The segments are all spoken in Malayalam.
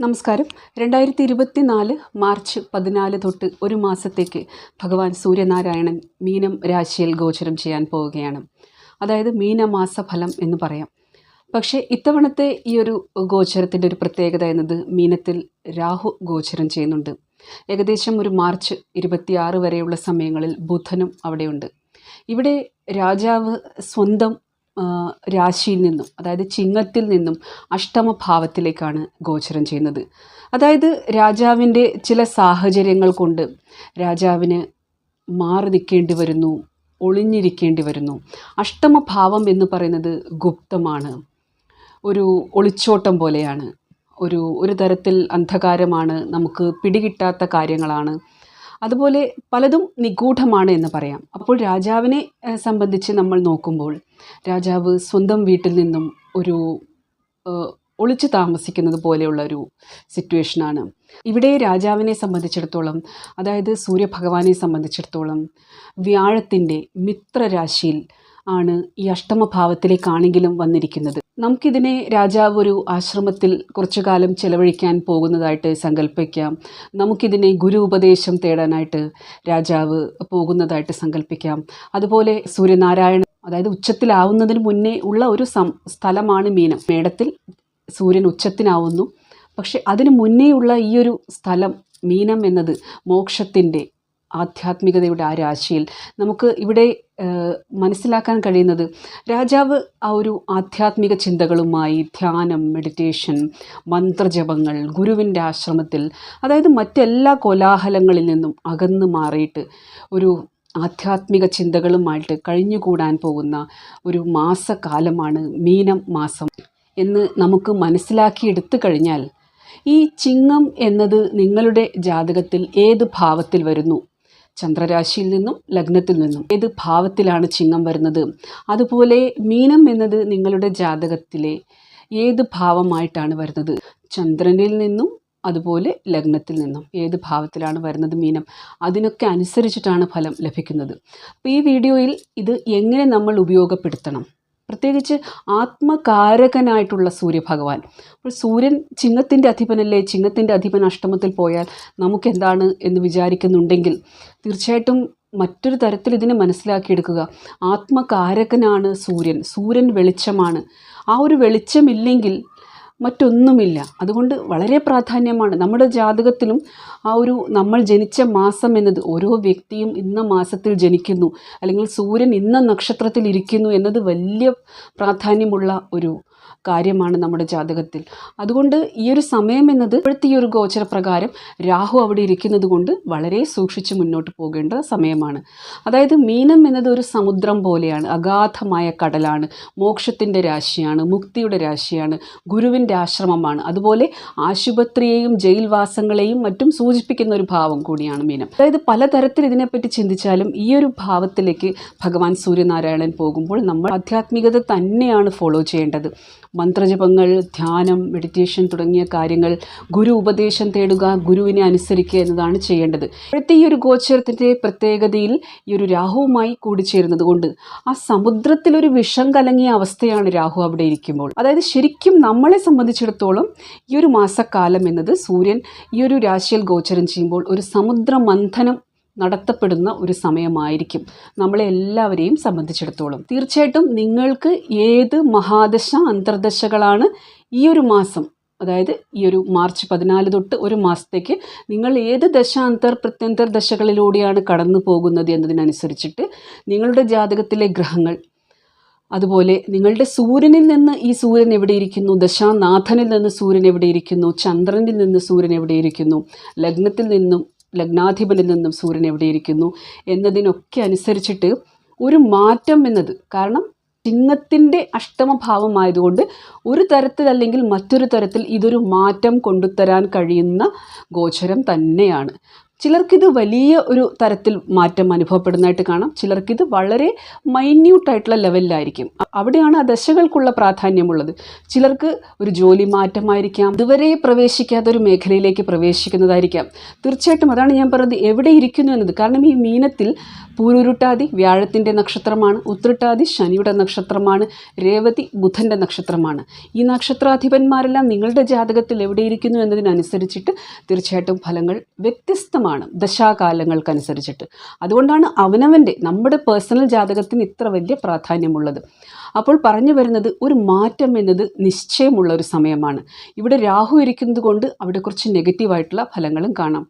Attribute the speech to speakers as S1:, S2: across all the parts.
S1: നമസ്കാരം. രണ്ടായിരത്തി ഇരുപത്തി നാല് മാർച്ച് പതിനാല് തൊട്ട് ഒരു മാസത്തേക്ക് ഭഗവാൻ സൂര്യനാരായണൻ മീനം രാശിയിൽ ഗോചരം ചെയ്യാൻ പോവുകയാണ്. അതായത് മീനമാസ ഫലം എന്ന് പറയാം. പക്ഷേ ഇത്തവണത്തെ ഈ ഒരു ഗോചരത്തിന്റെ ഒരു പ്രത്യേകത എന്നത് മീനത്തിൽ രാഹു ഗോചരം ചെയ്യുന്നുണ്ട്. ഏകദേശം ഒരു മാർച്ച് ഇരുപത്തിയാറ് വരെയുള്ള സമയങ്ങളിൽ ബുധനും അവിടെയുണ്ട്. ഇവിടെ രാജാവ് സ്വന്തം രാശിയിൽ നിന്നും അതായത് ചിങ്ങത്തിൽ നിന്നും അഷ്ടമഭാവത്തിലേക്കാണ് ഗോചരം ചെയ്യുന്നത്. അതായത് രാജാവിന്റെ ചില സാഹചര്യങ്ങൾ കൊണ്ട് രാജാവിന് മാറി നിൽക്കേണ്ടി വരുന്നു ഒളിഞ്ഞിരിക്കേണ്ടി വരുന്നു. അഷ്ടമഭാവം എന്ന് പറയുന്നത് ഗുപ്തമാണ്. ഒരു ഒളിച്ചോട്ടം പോലെയാണ്. ഒരു ഒരു തരത്തിൽ അന്ധകാരമാണ്. നമുക്ക് പിടികിട്ടാത്ത കാര്യങ്ങളാണ്. അതുപോലെ പലതും നിഗൂഢമാണ് എന്ന് പറയാം. അപ്പോൾ രാജാവിനെ സംബന്ധിച്ച് നമ്മൾ നോക്കുമ്പോൾ രാജാവ് സ്വന്തം വീട്ടിൽ നിന്നും ഒരു ഒളിച്ച് താമസിക്കുന്നത് പോലെയുള്ള ഒരു സിറ്റുവേഷനാണ് ഇവിടെ രാജാവിനെ സംബന്ധിച്ചിടത്തോളം അതായത് സൂര്യഭഗവാനെ സംബന്ധിച്ചിടത്തോളം വ്യാഴത്തിന്റെ മിത്രരാശിയിൽ ആണ് ഈ അഷ്ടമഭാവത്തിലേക്കാണെങ്കിലും വന്നിരിക്കുന്നത്. നമുക്കിതിനെ രാജാവ് ഒരു ആശ്രമത്തിൽ കുറച്ചു കാലം ചെലവഴിക്കാൻ പോകുന്നതായിട്ട് സങ്കല്പിക്കാം നമുക്കിതിനെ ഗുരു ഉപദേശം തേടാനായിട്ട് രാജാവ് പോകുന്നതായിട്ട് സങ്കല്പിക്കാം അതുപോലെ സൂര്യനാരായണ അതായത് ഉച്ചത്തിലാവുന്നതിന് മുന്നേ ഉള്ള ഒരു സ്ഥലമാണ് മീനം. മേടത്തിൽ സൂര്യൻ ഉച്ചത്തിനാവുന്നു. പക്ഷെ അതിന് മുന്നേയുള്ള ഈ ഒരു സ്ഥലം മീനം എന്നത് മോക്ഷത്തിന്റെ ആധ്യാത്മികതയുടെ ആ രാശിയിൽ നമുക്ക് ഇവിടെ മനസ്സിലാക്കാൻ കഴിയുന്നത് രാജാവ് ആ ഒരു ആധ്യാത്മിക ചിന്തകളുമായി ധ്യാനം മെഡിറ്റേഷൻ മന്ത്രജപങ്ങൾ ഗുരുവിന്റെ ആശ്രമത്തിൽ അതായത് മറ്റെല്ലാ കോലാഹലങ്ങളിൽ നിന്നും അകന്നു മാറിയിട്ട് ഒരു ആധ്യാത്മിക ചിന്തകളുമായിട്ട് കഴിഞ്ഞുകൂടാൻ പോകുന്ന ഒരു മാസക്കാലമാണ് മീനം മാസം. എന്ന് നമുക്ക് മനസ്സിലാക്കിയെടുത്തു കഴിഞ്ഞാൽ ഈ ചിങ്ങം എന്നത് നിങ്ങളുടെ ജാതകത്തിൽ ഏത് ഭാവത്തിൽ വരുന്നു? ചന്ദ്രരാശിയിൽ നിന്നും ലഗ്നത്തിൽ നിന്നും ഏത് ഭാവത്തിലാണ് ചിങ്ങം വരുന്നത്? അതുപോലെ മീനം എന്നത് നിങ്ങളുടെ ജാതകത്തിലെ ഏത് ഭാവമായിട്ടാണ് വരുന്നത്? ചന്ദ്രനിൽ നിന്നും അതുപോലെ ലഗ്നത്തിൽ നിന്നും ഏത് ഭാവത്തിലാണ് വരുന്നത് മീനം? അതിനൊക്കെ അനുസരിച്ചിട്ടാണ് ഫലം ലഭിക്കുന്നത്. അപ്പോൾ ഈ വീഡിയോയിൽ ഇത് എങ്ങനെ നമ്മൾ ഉപയോഗപ്പെടുത്തണം? പ്രത്യേകിച്ച് ആത്മകാരകനായിട്ടുള്ള സൂര്യഭഗവാൻ. അപ്പോൾ സൂര്യൻ ചിങ്ങത്തിന്റെ അധിപനല്ലേ? ചിങ്ങത്തിന്റെ അധിപൻ അഷ്ടമത്തിൽ പോയാൽ നമുക്കെന്താണ് എന്ന് വിചാരിക്കുന്നുണ്ടെങ്കിൽ തീർച്ചയായിട്ടും മറ്റൊരു തരത്തിൽ ഇതിനെ മനസ്സിലാക്കിയെടുക്കുക. ആത്മകാരകനാണ് സൂര്യൻ. സൂര്യൻ വെളിച്ചമാണ്. ആ ഒരു വെളിച്ചമില്ലെങ്കിൽ മറ്റൊന്നുമില്ല. അതുകൊണ്ട് വളരെ പ്രാധാന്യമാണ്. നമ്മുടെ ജാതകത്തിലും ആ ഒരു നമ്മൾ ജനിച്ച മാസം എന്നത് ഓരോ വ്യക്തിയും ഇന്ന മാസത്തിൽ ജനിക്കുന്നു അല്ലെങ്കിൽ സൂര്യൻ ഇന്ന നക്ഷത്രത്തിൽ ഇരിക്കുന്നു എന്നത് വലിയ പ്രാധാന്യമുള്ള ഒരു കാര്യമാണ് നമ്മുടെ ജാതകത്തിൽ. അതുകൊണ്ട് ഈ ഒരു സമയം എന്നത് ഇപ്പോഴത്തെ ഈ ഒരു ഗോചരപ്രകാരം രാഹു അവിടെ ഇരിക്കുന്നത് കൊണ്ട് വളരെ സൂക്ഷിച്ച് മുന്നോട്ട് പോകേണ്ട സമയമാണ്. അതായത് മീനം എന്നത് ഒരു സമുദ്രം പോലെയാണ് അഗാധമായ കടലാണ് മോക്ഷത്തിന്റെ രാശിയാണ് മുക്തിയുടെ രാശിയാണ് ഗുരുവിന്റെ ആശ്രമമാണ്. അതുപോലെ ആശുപത്രിയെയും ജയിൽവാസങ്ങളെയും മറ്റും സൂചിപ്പിക്കുന്ന ഒരു ഭാവം കൂടിയാണ് മീനം. അതായത് പലതരത്തിൽ ഇതിനെപ്പറ്റി ചിന്തിച്ചാലും ഈ ഒരു ഭാവത്തിലേക്ക് ഭഗവാൻ സൂര്യനാരായണൻ പോകുമ്പോൾ നമ്മൾ ആധ്യാത്മികത തന്നെയാണ് ഫോളോ ചെയ്യേണ്ടത്. മന്ത്രജപങ്ങൾ ധ്യാനം മെഡിറ്റേഷൻ തുടങ്ങിയ കാര്യങ്ങൾ ഗുരു ഉപദേശം തേടുക ഗുരുവിനെ അനുസരിക്കുക എന്നതാണ് ചെയ്യേണ്ടത്. ഇപ്പോഴത്തെ ഈ ഒരു ഗോചരത്തിന്റെ പ്രത്യേകതയിൽ ഈ ഒരു രാഹുവുമായി കൂടിച്ചേരുന്നത് കൊണ്ട് ആ സമുദ്രത്തിലൊരു വിഷം കലങ്ങിയ അവസ്ഥയാണ് രാഹു അവിടെ ഇരിക്കുമ്പോൾ. അതായത് ശരിക്കും നമ്മളെ സംബന്ധിച്ചിടത്തോളം ഈ ഒരു മാസക്കാലം എന്നത് സൂര്യൻ ഈ ഒരു രാശിയിൽ ഗോചരം ചെയ്യുമ്പോൾ ഒരു സമുദ്ര മന്ഥനം നടത്തപ്പെടുന്ന ഒരു സമയമായിരിക്കും. നമ്മളെ എല്ലാവരെയും സംബന്ധിച്ചിടത്തോളം. തീർച്ചയായിട്ടും നിങ്ങൾക്ക് ഏത് മഹാദശ അന്തർദശകളാണ് ഈ ഒരു മാസം അതായത് ഈ ഒരു മാർച്ച് പതിനാല് തൊട്ട് ഒരു മാസത്തേക്ക് നിങ്ങൾ ഏത് ദശാന്തർ പ്രത്യന്തർ ദശകളിലൂടെയാണ് കടന്നു പോകുന്നത് എന്നതിനനുസരിച്ചിട്ട് നിങ്ങളുടെ ജാതകത്തിലെ ഗ്രഹങ്ങൾ അതുപോലെ നിങ്ങളുടെ സൂര്യനിൽ നിന്ന് ഈ സൂര്യൻ എവിടെയിരിക്കുന്നു ദശാനാഥനിൽ നിന്ന് സൂര്യൻ എവിടെയിരിക്കുന്നു ചന്ദ്രനിൽ നിന്ന് സൂര്യൻ എവിടെയിരിക്കുന്നു ലഗ്നത്തിൽ നിന്നും ലഗ്നാധിപനിൽ നിന്നും സൂര്യൻ എവിടെയിരിക്കുന്നു എന്നതിനൊക്കെ അനുസരിച്ചിട്ട് ഒരു മാറ്റം എന്നത് കാരണം ചിങ്ങത്തിന്റെ അഷ്ടമഭാവമായതുകൊണ്ട് ഒരു തരത്തിൽ അല്ലെങ്കിൽ മറ്റൊരു തരത്തിൽ ഇതൊരു മാറ്റം കൊണ്ടുതരാൻ കഴിയുന്ന ഗോചരം തന്നെയാണ്. ചിലർക്കിത് വലിയ ഒരു തരത്തിൽ മാറ്റം അനുഭവപ്പെടുന്നതായിട്ട് കാണാം. ചിലർക്കിത് വളരെ മൈന്യൂട്ടായിട്ടുള്ള ലെവലിലായിരിക്കും അവിടെയാണ് ആ ദശകൾക്കുള്ള പ്രാധാന്യമുള്ളത്. ചിലർക്ക് ഒരു ജോലി മാറ്റമായിരിക്കാം. ഇതുവരെ പ്രവേശിക്കാത്ത ഒരു മേഖലയിലേക്ക് പ്രവേശിക്കുന്നതായിരിക്കാം. തീർച്ചയായിട്ടും അതാണ് ഞാൻ പറഞ്ഞത്. എവിടെ ഇരിക്കുന്നു എന്നത്. കാരണം ഈ മീനത്തിൽ പൂരുരുട്ടാതി വ്യാഴത്തിന്റെ നക്ഷത്രമാണ് ഉത്രട്ടാതി ശനിയുടെ നക്ഷത്രമാണ് രേവതി ബുധന്റെ നക്ഷത്രമാണ്. ഈ നക്ഷത്രാധിപന്മാരെല്ലാം നിങ്ങളുടെ ജാതകത്തിൽ എവിടെയിരിക്കുന്നു എന്നതിനനുസരിച്ചിട്ട് തീർച്ചയായിട്ടും ഫലങ്ങൾ വ്യത്യസ്തമാണ് ദശാകാലങ്ങൾക്കനുസരിച്ചിട്ട്. അതുകൊണ്ടാണ് അവനവന്റെ നമ്മുടെ പേഴ്സണൽ ജാതകത്തിന് ഇത്ര വലിയ പ്രാധാന്യമുള്ളത്. അപ്പോൾ പറഞ്ഞു വരുന്നത് ഒരു മാറ്റം എന്നത് നിശ്ചയമുള്ള ഒരു സമയമാണ്. ഇവിടെ രാഹു ഇരിക്കുന്നത് കൊണ്ട് അവിടെ കുറച്ച് നെഗറ്റീവായിട്ടുള്ള ഫലങ്ങളും കാണാം.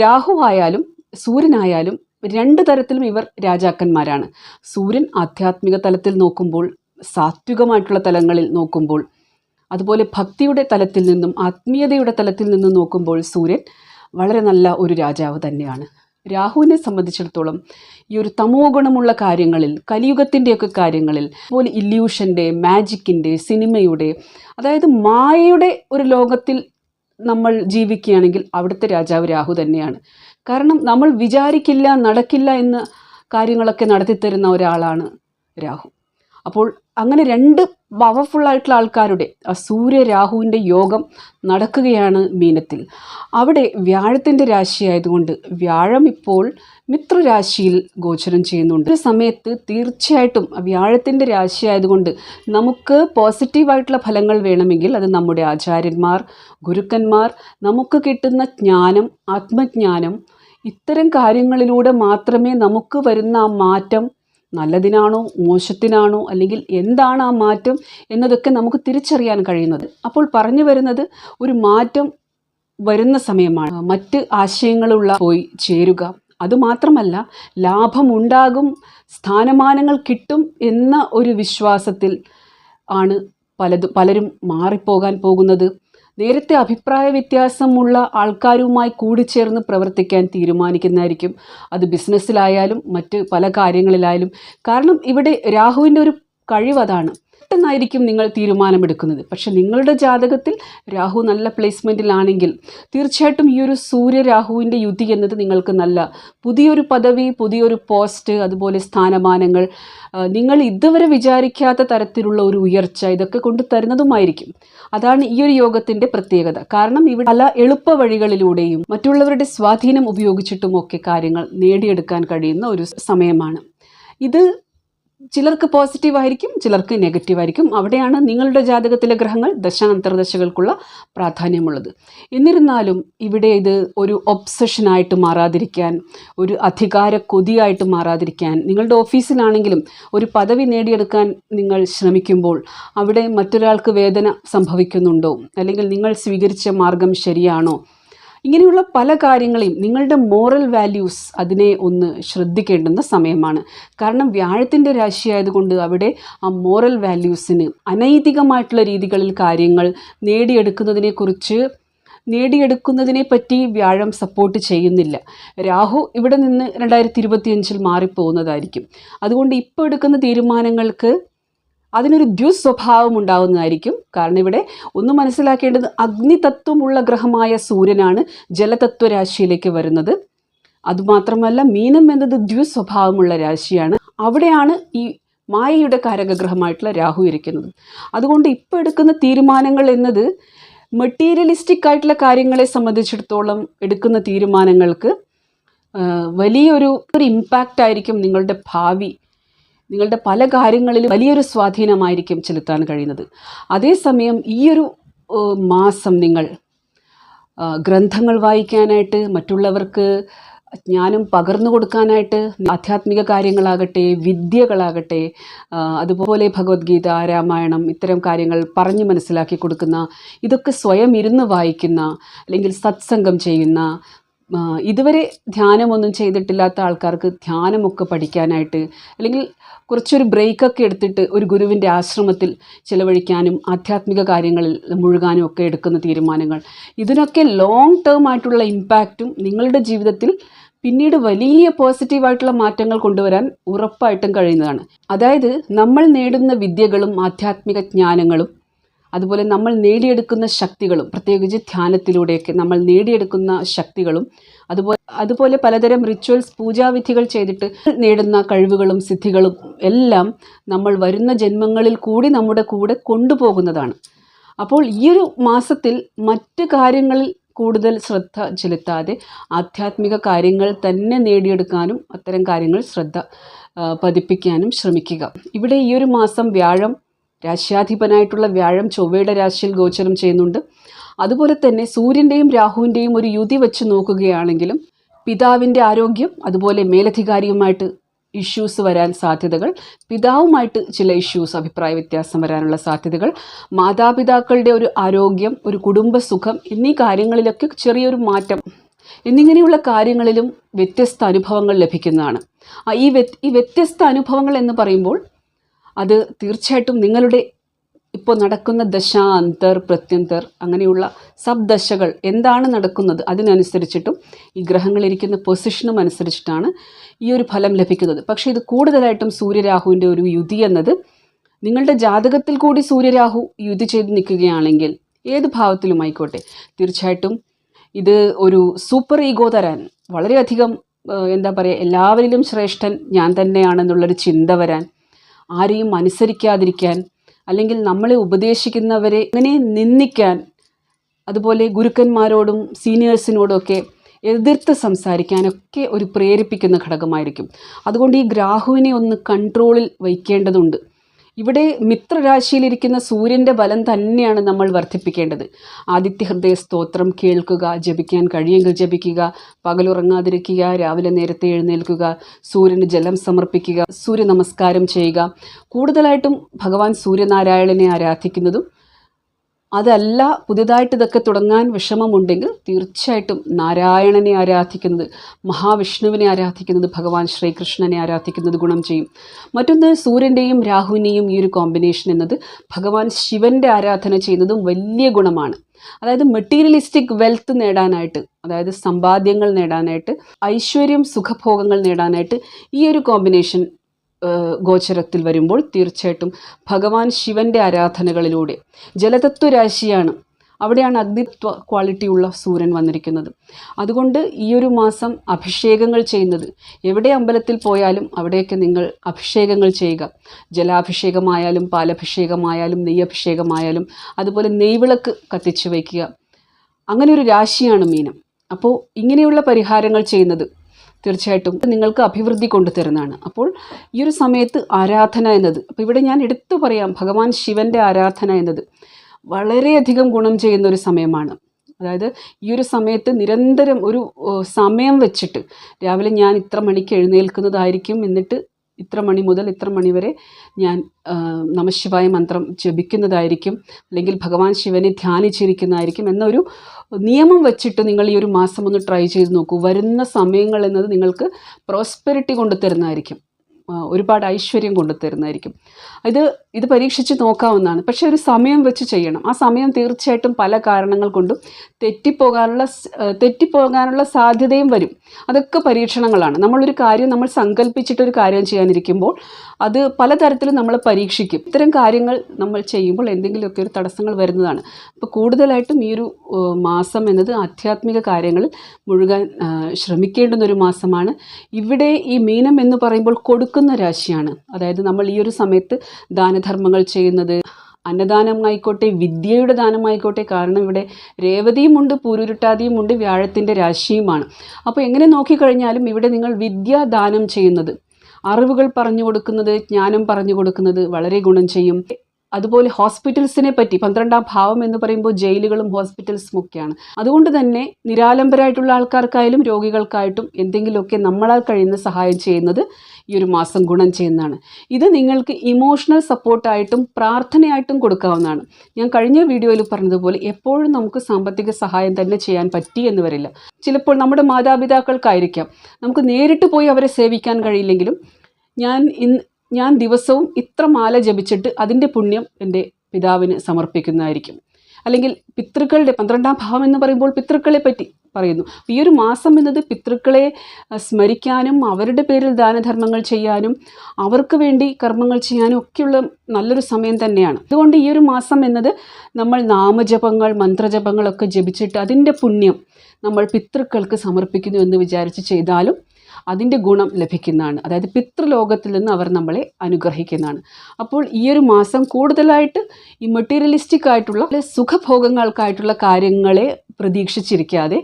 S1: രാഹു ആയാലും സൂര്യനായാലും രണ്ട് തരത്തിലും ഇവർ രാജാക്കന്മാരാണ്. സൂര്യൻ ആധ്യാത്മിക തലത്തിൽ നോക്കുമ്പോൾ സാത്വികമായിട്ടുള്ള തലങ്ങളിൽ നോക്കുമ്പോൾ അതുപോലെ ഭക്തിയുടെ തലത്തിൽ നിന്നും ആത്മീയതയുടെ തലത്തിൽ നിന്നും നോക്കുമ്പോൾ സൂര്യൻ വളരെ നല്ല ഒരു രാജാവ് തന്നെയാണ്. രാഹുവിനെ സംബന്ധിച്ചിടത്തോളം ഈ ഒരു തമോ ഗുണമുള്ള കാര്യങ്ങളിൽ കലിയുഗത്തിന്റെയൊക്കെ കാര്യങ്ങളിൽ അതുപോലെ ഇല്യൂഷന്റെ മാജിക്കിന്റെ സിനിമയുടെ അതായത് മായയുടെ ഒരു ലോകത്തിൽ നമ്മൾ ജീവിക്കുകയാണെങ്കിൽ അവിടുത്തെ രാജാവ് രാഹു തന്നെയാണ്. കാരണം നമ്മൾ വിചാരിക്കില്ല നടക്കില്ല എന്ന് കാര്യങ്ങളൊക്കെ നടത്തിത്തരുന്ന ഒരാളാണ് രാഹു. അപ്പോൾ അങ്ങനെ രണ്ട് പവർഫുള്ളായിട്ടുള്ള ആൾക്കാരുടെ ആ സൂര്യ രാഹുവിന്റെ യോഗം നടക്കുകയാണ് മീനത്തിൽ. അവിടെ വ്യാഴത്തിന്റെ രാശിയായതുകൊണ്ട് വ്യാഴം ഇപ്പോൾ മിത്രരാശിയിൽ ഗോചരം ചെയ്യുന്നുണ്ട്. ഒരു സമയത്ത് തീർച്ചയായിട്ടും വ്യാഴത്തിന്റെ രാശിയായതുകൊണ്ട് നമുക്ക് പോസിറ്റീവായിട്ടുള്ള ഫലങ്ങൾ വേണമെങ്കിൽ അത് നമ്മുടെ ആചാര്യന്മാർ ഗുരുക്കന്മാർ നമുക്ക് കിട്ടുന്ന ജ്ഞാനം ആത്മജ്ഞാനം ഇത്തരം കാര്യങ്ങളിലൂടെ മാത്രമേ നമുക്ക് വരുന്ന ആ മാറ്റം നല്ലതിനാണോ മോശത്തിനാണോ അല്ലെങ്കിൽ എന്താണ് ആ മാറ്റം എന്നതൊക്കെ നമുക്ക് തിരിച്ചറിയാൻ കഴിയുന്നത്. അപ്പോൾ പറഞ്ഞു വരുന്നത് ഒരു മാറ്റം വരുന്ന സമയമാണ്. മറ്റ് ആശയങ്ങളുള്ള പോയി ചേരുക. അതുമാത്രമല്ല ലാഭമുണ്ടാകും സ്ഥാനമാനങ്ങൾ കിട്ടും എന്ന ഒരു വിശ്വാസത്തിൽ ആണ് പലത് പലരും മാറിപ്പോകാൻ പോകുന്നത്. നേരത്തെ അഭിപ്രായ വ്യത്യാസമുള്ള ആൾക്കാരുമായി കൂടിച്ചേർന്ന് പ്രവർത്തിക്കാൻ തീരുമാനിക്കുന്നതായിരിക്കും. അത് ബിസിനസ്സിലായാലും മറ്റ് പല കാര്യങ്ങളിലായാലും. കാരണം ഇവിടെ രാഹുവിന്റെ ഒരു കഴിവ് അതാണ്. പെട്ടെന്നായിരിക്കും നിങ്ങൾ തീരുമാനമെടുക്കുന്നത്. പക്ഷേ നിങ്ങളുടെ ജാതകത്തിൽ രാഹു നല്ല പ്ലേസ്മെന്റിലാണെങ്കിൽ തീർച്ചയായിട്ടും ഈ ഒരു സൂര്യ രാഹുവിന്റെ യുതി എന്നത് നിങ്ങൾക്ക് നല്ല പുതിയൊരു പദവി പുതിയൊരു പോസ്റ്റ് അതുപോലെ സ്ഥാനമാനങ്ങൾ നിങ്ങൾ ഇതുവരെ വിചാരിക്കാത്ത തരത്തിലുള്ള ഒരു ഉയർച്ച ഇതൊക്കെ കൊണ്ട് തരുന്നതുമായിരിക്കും. അതാണ് ഈ ഒരു യോഗത്തിന്റെ പ്രത്യേകത. കാരണം ഇവിടെ പല എളുപ്പ വഴികളിലൂടെയും മറ്റുള്ളവരുടെ സ്വാധീനം ഉപയോഗിച്ചിട്ടും ഒക്കെ കാര്യങ്ങൾ നേടിയെടുക്കാൻ കഴിയുന്ന ഒരു സമയമാണ്. ഇത് ചിലർക്ക് പോസിറ്റീവ് ആയിരിക്കും ചിലർക്ക് നെഗറ്റീവ് ആയിരിക്കും. അവിടെയാണ് നിങ്ങളുടെ ജാതകത്തിലെ ഗ്രഹങ്ങൾ ദശാന്തർദശകൾക്കുള്ള പ്രാധാന്യമുള്ളത്. എന്നിരുന്നാലും ഇവിടെ ഇത് ഒരു ഒബ്സഷനായിട്ട് മാറാതിരിക്കാൻ ഒരു അധികാര കൊതിയായിട്ട് മാറാതിരിക്കാൻ നിങ്ങളുടെ ഓഫീസിലാണെങ്കിലും ഒരു പദവി നേടിയെടുക്കാൻ നിങ്ങൾ ശ്രമിക്കുമ്പോൾ അവിടെ മറ്റൊരാൾക്ക് വേദന സംഭവിക്കുന്നുണ്ടോ? അല്ലെങ്കിൽ നിങ്ങൾ സ്വീകരിച്ച മാർഗം ശരിയാണോ? ഇങ്ങനെയുള്ള പല കാര്യങ്ങളെയും നിങ്ങളുടെ മോറൽ വാല്യൂസ് അതിനെ ഒന്ന് ശ്രദ്ധിക്കേണ്ടുന്ന സമയമാണ്. കാരണം വ്യാഴത്തിന്റെ രാശിയായതുകൊണ്ട് അവിടെ ആ മോറൽ വാല്യൂസിന് അനൈതികമായിട്ടുള്ള രീതികളിൽ കാര്യങ്ങൾ നേടിയെടുക്കുന്നതിനെക്കുറിച്ച് നേടിയെടുക്കുന്നതിനെ പറ്റി വ്യാഴം സപ്പോർട്ട് ചെയ്യുന്നില്ല. രാഹു ഇവിടെ നിന്ന് രണ്ടായിരത്തി ഇരുപത്തിയഞ്ചിൽ മാറിപ്പോകുന്നതായിരിക്കും. അതുകൊണ്ട് ഇപ്പോൾ എടുക്കുന്ന തീരുമാനങ്ങൾക്ക് അതിനൊരു ദുസ്വഭാവം ഉണ്ടാകുന്നതായിരിക്കും കാരണം ഇവിടെ ഒന്ന് മനസ്സിലാക്കേണ്ടത് അഗ്നിതത്വമുള്ള ഗ്രഹമായ സൂര്യനാണ് ജലതത്വരാശിയിലേക്ക് വരുന്നത്. അതുമാത്രമല്ല മീനം എന്നത് ദ്വിസ്വഭാവമുള്ള രാശിയാണ്. അവിടെയാണ് ഈ മായയുടെ കാരകഗ്രഹമായിട്ടുള്ള രാഹു ഇരിക്കുന്നത്. അതുകൊണ്ട് ഇപ്പോൾ എടുക്കുന്ന തീരുമാനങ്ങൾ എന്നത് മെറ്റീരിയലിസ്റ്റിക് ആയിട്ടുള്ള കാര്യങ്ങളെ സംബന്ധിച്ചിടത്തോളം എടുക്കുന്ന തീരുമാനങ്ങൾക്ക് വലിയൊരു ഒരു ഇമ്പാക്റ്റ് ആയിരിക്കും നിങ്ങളുടെ ഭാവി. നിങ്ങളുടെ പല കാര്യങ്ങളിലും വലിയൊരു സ്വാധീനമായിരിക്കും ചെലുത്താൻ കഴിയുന്നത്. അതേസമയം ഈയൊരു മാസം നിങ്ങൾ ഗ്രന്ഥങ്ങൾ വായിക്കാനായിട്ട് മറ്റുള്ളവർക്ക് ജ്ഞാനം പകർന്നു കൊടുക്കാനായിട്ട് ആധ്യാത്മിക കാര്യങ്ങളാകട്ടെ വിദ്യകളാകട്ടെ അതുപോലെ ഭഗവത്ഗീത രാമായണം ഇത്തരം കാര്യങ്ങൾ പറഞ്ഞു മനസ്സിലാക്കി കൊടുക്കുന്ന ഇതൊക്കെ സ്വയം ഇരുന്ന് വായിക്കുന്ന അല്ലെങ്കിൽ സത്സംഗം ചെയ്യുന്ന ഇതുവരെ ധ്യാനമൊന്നും ചെയ്തിട്ടില്ലാത്ത ആൾക്കാർക്ക് ധ്യാനമൊക്കെ പഠിക്കാനായിട്ട് അല്ലെങ്കിൽ കുറച്ചൊരു ബ്രേക്കൊക്കെ എടുത്തിട്ട് ഒരു ഗുരുവിന്റെ ആശ്രമത്തിൽ ചിലവഴിക്കാനും ആധ്യാത്മിക കാര്യങ്ങളിൽ മുഴുകാനും ഒക്കെ എടുക്കുന്ന തീരുമാനങ്ങൾ. ഇതിനൊക്കെ ലോങ് ടേം ആയിട്ടുള്ള ഇമ്പാക്റ്റും നിങ്ങളുടെ ജീവിതത്തിൽ പിന്നീട് വലിയ പോസിറ്റീവായിട്ടുള്ള മാറ്റങ്ങൾ കൊണ്ടുവരാൻ ഉറപ്പായിട്ടും കഴിയുന്നതാണ്. അതായത് നമ്മൾ നേടുന്ന വിദ്യകളും ആധ്യാത്മിക ജ്ഞാനങ്ങളും അതുപോലെ നമ്മൾ നേടിയെടുക്കുന്ന ശക്തികളും പ്രത്യേകിച്ച് ധ്യാനത്തിലൂടെയൊക്കെ നമ്മൾ നേടിയെടുക്കുന്ന ശക്തികളും അതുപോലെ അതുപോലെ പലതരം റിച്വൽസ് പൂജാവിധികൾ ചെയ്തിട്ട് നേടുന്ന കഴിവുകളും സിദ്ധികളും എല്ലാം നമ്മൾ വരുന്ന ജന്മങ്ങളിൽ കൂടി നമ്മുടെ കൂടെ കൊണ്ടുപോകുന്നതാണ്. അപ്പോൾ ഈ ഒരു മാസത്തിൽ മറ്റ് കാര്യങ്ങളിൽ കൂടുതൽ ശ്രദ്ധ ചെലുത്താതെ ആധ്യാത്മിക കാര്യങ്ങൾ തന്നെ നേടിയെടുക്കാനും അത്തരം കാര്യങ്ങൾ ശ്രദ്ധ പതിപ്പിക്കാനും ശ്രമിക്കുക. ഇവിടെ ഈ ഒരു മാസം വ്യാഴം രാശ്യാധിപനായിട്ടുള്ള വ്യാഴം ചൊവ്വയുടെ രാശിയിൽ ഗോചരം ചെയ്യുന്നുണ്ട്. അതുപോലെ തന്നെ സൂര്യന്റെയും രാഹുവിന്റെയും ഒരു യുതി വെച്ച് നോക്കുകയാണെങ്കിലും പിതാവിന്റെ ആരോഗ്യം അതുപോലെ മേലധികാരിയുമായിട്ട് ഇഷ്യൂസ് വരാൻ സാധ്യതകൾ പിതാവുമായിട്ട് ചില ഇഷ്യൂസ് അഭിപ്രായ വ്യത്യാസം വരാനുള്ള സാധ്യതകൾ മാതാപിതാക്കളുടെ ഒരു ആരോഗ്യം ഒരു കുടുംബസുഖം എന്നീ കാര്യങ്ങളിലൊക്കെ ചെറിയൊരു മാറ്റം എന്നിങ്ങനെയുള്ള കാര്യങ്ങളിലും വ്യത്യസ്ത അനുഭവങ്ങൾ ലഭിക്കുന്നതാണ്. ഈ വ്യത്യസ്ത അനുഭവങ്ങൾ എന്ന് പറയുമ്പോൾ അത് തീർച്ചയായിട്ടും നിങ്ങളുടെ ഇപ്പോൾ നടക്കുന്ന ദശാന്തർ പ്രത്യന്തർ അങ്ങനെയുള്ള സബ്ദശകൾ എന്താണ് നടക്കുന്നത് അതിനനുസരിച്ചിട്ടും ഈ ഗ്രഹങ്ങളിരിക്കുന്ന പൊസിഷനും അനുസരിച്ചിട്ടാണ് ഈ ഒരു ഫലം ലഭിക്കുന്നത്. പക്ഷേ ഇത് കൂടുതലായിട്ടും സൂര്യരാഹുവിന്റെ ഒരു യുതി എന്നത് നിങ്ങളുടെ ജാതകത്തിൽ കൂടി സൂര്യരാഹു യുതി ചെയ്ത് നിൽക്കുകയാണെങ്കിൽ ഏത് ഭാവത്തിലും ആയിക്കോട്ടെ. തീർച്ചയായിട്ടും ഇത് ഒരു സൂപ്പർ ഈഗോ തരാൻ വളരെയധികം എന്താ പറയുക എല്ലാവരിലും ശ്രേഷ്ഠൻ ഞാൻ തന്നെയാണെന്നുള്ളൊരു ചിന്ത വരാൻ ആരെയും അനുസരിക്കാതിരിക്കാൻ അല്ലെങ്കിൽ നമ്മളെ ഉപദേശിക്കുന്നവരെ അങ്ങനെ നിന്ദിക്കാൻ അതുപോലെ ഗുരുക്കന്മാരോടും സീനിയേഴ്സിനോടൊക്കെ എതിർത്ത് സംസാരിക്കാനൊക്കെ ഒരു പ്രേരിപ്പിക്കുന്ന ഘടകമായിരിക്കും. അതുകൊണ്ട് ഈ ഗ്രാഹുവിനെ ഒന്ന് കൺട്രോളിൽ വയ്ക്കേണ്ടതുണ്ട്. ഇവിടെ മിത്രരാശിയിലിരിക്കുന്ന സൂര്യന്റെ ബലം തന്നെയാണ് നമ്മൾ വർദ്ധിപ്പിക്കേണ്ടത്. ആദിത്യ ഹൃദയ സ്തോത്രം കേൾക്കുക ജപിക്കാൻ കഴിയെങ്കിൽ ജപിക്കുക പകലുറങ്ങാതിരിക്കുക രാവിലെ നേരത്തെ എഴുന്നേൽക്കുക സൂര്യന് ജലം സമർപ്പിക്കുക സൂര്യ നമസ്കാരം ചെയ്യുക. കൂടുതലായിട്ടും ഭഗവാൻ സൂര്യനാരായണനെ ആരാധിക്കുന്നതും അതല്ല പുതിയതായിട്ട് ഇതൊക്കെ തുടങ്ങാൻ വിഷമമുണ്ടെങ്കിൽ തീർച്ചയായിട്ടും നാരായണനെ ആരാധിക്കുന്നത് മഹാവിഷ്ണുവിനെ ആരാധിക്കുന്നത് ഭഗവാൻ ശ്രീകൃഷ്ണനെ ആരാധിക്കുന്നത് ഗുണം ചെയ്യും. മറ്റൊന്ന് സൂര്യന്റെയും രാഹുവിനെയും ഈ ഒരു കോമ്പിനേഷൻ എന്നത് ഭഗവാൻ ശിവന്റെ ആരാധന ചെയ്യുന്നതും വലിയ ഗുണമാണ്. അതായത് മെറ്റീരിയലിസ്റ്റിക് വെൽത്ത് നേടാനായിട്ട് അതായത് സമ്പാദ്യങ്ങൾ നേടാനായിട്ട് ഐശ്വര്യം സുഖഭോഗങ്ങൾ നേടാനായിട്ട് ഈ ഒരു കോമ്പിനേഷൻ ഗോചരത്തിൽ വരുമ്പോൾ തീർച്ചയായിട്ടും ഭഗവാൻ ശിവന്റെ ആരാധനകളിലൂടെ ജലതത്വരാശിയാണ്. അവിടെയാണ് അഗ്നിത്വ ക്വാളിറ്റിയുള്ള സൂര്യൻ വന്നിരിക്കുന്നത്. അതുകൊണ്ട് ഈ ഒരു മാസം അഭിഷേകങ്ങൾ ചെയ്യുന്നത്. എവിടെ അമ്പലത്തിൽ പോയാലും അവിടെയൊക്കെ നിങ്ങൾ അഭിഷേകങ്ങൾ ചെയ്യുക. ജലാഭിഷേകമായാലും പാലഭിഷേകമായാലും നെയ്യഭിഷേകമായാലും അതുപോലെ നെയ്വിളക്ക് കത്തിച്ചു വയ്ക്കുക. അങ്ങനെ ഒരു രാശിയാണ് മീനം. അപ്പോൾ ഇങ്ങനെയുള്ള പരിഹാരങ്ങൾ ചെയ്യുന്നത് തീർച്ചയായിട്ടും നിങ്ങൾക്ക് അഭിവൃദ്ധി കൊണ്ടുതരുന്നതാണ്. അപ്പോൾ ഈ ഒരു സമയത്ത് ആരാധന എന്നത് അപ്പോൾ ഇവിടെ ഞാൻ എടുത്തു പറയാം ഭഗവാൻ ശിവന്റെ ആരാധന എന്നത് വളരെയധികം ഗുണം ചെയ്യുന്ന ഒരു സമയമാണ്. അതായത് ഈ ഒരു സമയത്ത് നിരന്തരം ഒരു സമയം വെച്ചിട്ട് രാവിലെ ഞാൻ ഇത്ര മണിക്ക് എഴുന്നേൽക്കുന്നതായിരിക്കും എന്നിട്ട് ഇത്ര മണി മുതൽ ഇത്ര മണി വരെ ഞാൻ നമശിവായ മന്ത്രം ജപിക്കുന്നതായിരിക്കും അല്ലെങ്കിൽ ഭഗവാൻ ശിവനെ ധ്യാനിച്ചിരിക്കുന്നതായിരിക്കും എന്നൊരു നിയമം വെച്ചിട്ട് നിങ്ങൾ ഈ ഒരു മാസം ഒന്ന് ട്രൈ ചെയ്ത് നോക്കൂ. വരുന്ന സമയങ്ങൾ എന്നത് നിങ്ങൾക്ക് പ്രോസ്പെരിറ്റി കൊണ്ടുതരുന്നതായിരിക്കും ഒരുപാട് ഐശ്വര്യം കൊണ്ടുതരുന്നതായിരിക്കും. ഇത് ഇത് പരീക്ഷിച്ച് നോക്കാവുന്നതാണ്. പക്ഷേ ഒരു സമയം വെച്ച് ചെയ്യണം. ആ സമയം തീർച്ചയായിട്ടും പല കാരണങ്ങൾ കൊണ്ടും തെറ്റിപ്പോകാനുള്ള തെറ്റിപ്പോകാനുള്ള സാധ്യതയും വരും. അതൊക്കെ പരീക്ഷണങ്ങളാണ്. നമ്മളൊരു കാര്യം നമ്മൾ സങ്കല്പിച്ചിട്ടൊരു കാര്യം ചെയ്യാനിരിക്കുമ്പോൾ അത് പലതരത്തിലും നമ്മൾ പരീക്ഷിക്കും. ഇത്തരം കാര്യങ്ങൾ നമ്മൾ ചെയ്യുമ്പോൾ എന്തെങ്കിലുമൊക്കെ ഒരു തടസ്സങ്ങൾ വരുന്നതാണ്. അപ്പോൾ കൂടുതലായിട്ടും ഈ ഒരു മാസം എന്നത് ആധ്യാത്മിക കാര്യങ്ങളിൽ മുഴുകാൻ ശ്രമിക്കേണ്ടുന്ന ഒരു മാസമാണ്. ഇവിടെ ഈ മീനം എന്ന് പറയുമ്പോൾ കൊടുക്കുന്ന രാശിയാണ്. അതായത് നമ്മൾ ഈ ഒരു സമയത്ത് ദാനധർമ്മങ്ങൾ ചെയ്യുന്നത് അന്നദാനം ആയിക്കോട്ടെ വിദ്യയുടെ ദാനമായിക്കോട്ടെ കാരണം ഇവിടെ രേവതിയുമുണ്ട് പൂരുരുട്ടാതിയുമുണ്ട് വ്യാഴത്തിന്റെ രാശിയുമാണ്. അപ്പോൾ എങ്ങനെ നോക്കിക്കഴിഞ്ഞാലും ഇവിടെ നിങ്ങൾ വിദ്യ ദാനം ചെയ്യുന്നത്. അറിവുകൾ പറഞ്ഞു കൊടുക്കുന്നത് ജ്ഞാനം പറഞ്ഞു കൊടുക്കുന്നത് വളരെ ഗുണം ചെയ്യും. അതുപോലെ ഹോസ്പിറ്റൽസിനെ പറ്റി പന്ത്രണ്ടാം ഭാവം എന്ന് പറയുമ്പോൾ ജയിലുകളും ഹോസ്പിറ്റൽസും ഒക്കെയാണ്. അതുകൊണ്ട് തന്നെ നിരാലംബരായിട്ടുള്ള ആൾക്കാർക്കായാലും രോഗികൾക്കായിട്ടും എന്തെങ്കിലുമൊക്കെ നമ്മളാൽ കഴിയുന്ന സഹായം ചെയ്യുന്നത് ഈ ഒരു മാസം ഗുണം ചെയ്യുന്നതാണ്. ഇത് നിങ്ങൾക്ക് ഇമോഷണൽ സപ്പോർട്ടായിട്ടും പ്രാർത്ഥനയായിട്ടും കൊടുക്കാവുന്നതാണ്. ഞാൻ കഴിഞ്ഞ വീഡിയോയിൽ പറഞ്ഞതുപോലെ എപ്പോഴും നമുക്ക് സാമ്പത്തിക സഹായം തന്നെ ചെയ്യാൻ പറ്റി എന്ന് വരില്ല. ചിലപ്പോൾ നമ്മുടെ മാതാപിതാക്കൾക്കായിരിക്കാം. നമുക്ക് നേരിട്ട് പോയി അവരെ സേവിക്കാൻ കഴിയില്ലെങ്കിലും ഞാൻ ഇന്ന് ഞാൻ ദിവസവും ഇത്ര മാല ജപിച്ചിട്ട് അതിന്റെ പുണ്യം എന്റെ പിതാവിന് സമർപ്പിക്കുന്നതായിരിക്കും. അല്ലെങ്കിൽ പിതൃക്കളുടെ പന്ത്രണ്ടാം ഭാവം എന്ന് പറയുമ്പോൾ പിതൃക്കളെ പറ്റി പറയുന്നു ഈ ഒരു മാസം എന്നത് പിതൃക്കളെ സ്മരിക്കാനും അവരുടെ പേരിൽ ദാനധർമ്മങ്ങൾ ചെയ്യാനും അവർക്ക് വേണ്ടി കർമ്മങ്ങൾ ചെയ്യാനും ഒക്കെയുള്ള നല്ലൊരു സമയം തന്നെയാണ്. അതുകൊണ്ട് ഈ ഒരു മാസം എന്നത് നമ്മൾ നാമജപങ്ങൾ മന്ത്രജപങ്ങളൊക്കെ ജപിച്ചിട്ട് അതിന്റെ പുണ്യം നമ്മൾ പിതൃക്കൾക്ക് സമർപ്പിക്കുന്നു എന്ന് വിചാരിച്ച് ചെയ്താലും അതിന്റെ ഗുണം ലഭിക്കുന്നതാണ്. അതായത് പിതൃലോകത്തിൽ നിന്ന് അവർ നമ്മളെ അനുഗ്രഹിക്കുന്നതാണ്. അപ്പോൾ ഈ ഒരു മാസം കൂടുതലായിട്ട് ഈ മെറ്റീരിയലിസ്റ്റിക് ആയിട്ടുള്ള സുഖഭോഗങ്ങൾക്കായിട്ടുള്ള കാര്യങ്ങളെ പ്രതീക്ഷിച്ചിരിക്കാതെ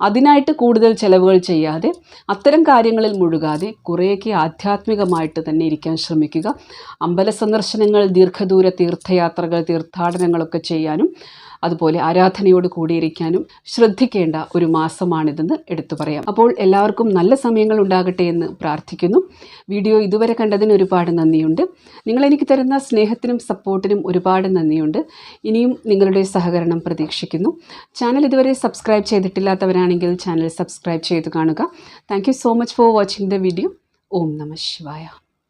S1: അതിനായിട്ട് കൂടുതൽ ചിലവുകൾ ചെയ്യാതെ അത്തരം കാര്യങ്ങളിൽ മുഴുകാതെ കുറേയൊക്കെ ആധ്യാത്മികമായിട്ട് തന്നെ ഇരിക്കാൻ ശ്രമിക്കുക. അമ്പല സന്ദർശനങ്ങൾ ദീർഘദൂര തീർത്ഥയാത്രകൾ തീർത്ഥാടനങ്ങളൊക്കെ ചെയ്യാനും അതുപോലെ ആരാധനയോട് കൂടിയിരിക്കാനും ശ്രദ്ധിക്കേണ്ട ഒരു മാസമാണിതെന്ന് എടുത്തു പറയാം. അപ്പോൾ എല്ലാവർക്കും നല്ല സമയങ്ങൾ ഉണ്ടാകട്ടെ എന്ന് പ്രാർത്ഥിക്കുന്നു. വീഡിയോ ഇതുവരെ കണ്ടതിന് ഒരുപാട് നന്ദിയുണ്ട്. നിങ്ങൾ എനിക്ക് തരുന്ന സ്നേഹത്തിനും സപ്പോർട്ടിനും ഒരുപാട് നന്ദിയുണ്ട്. ഇനിയും നിങ്ങളുടെ സഹകരണം പ്രതീക്ഷിക്കുന്നു. ചാനൽ ഇതുവരെ സബ്സ്ക്രൈബ് ചെയ്തിട്ടില്ലാത്തവരാണെങ്കിൽ ചാനൽ സബ്സ്ക്രൈബ് ചെയ്ത് കാണുക. Thank so much for watching the video. ഓം നമ ശിവായ.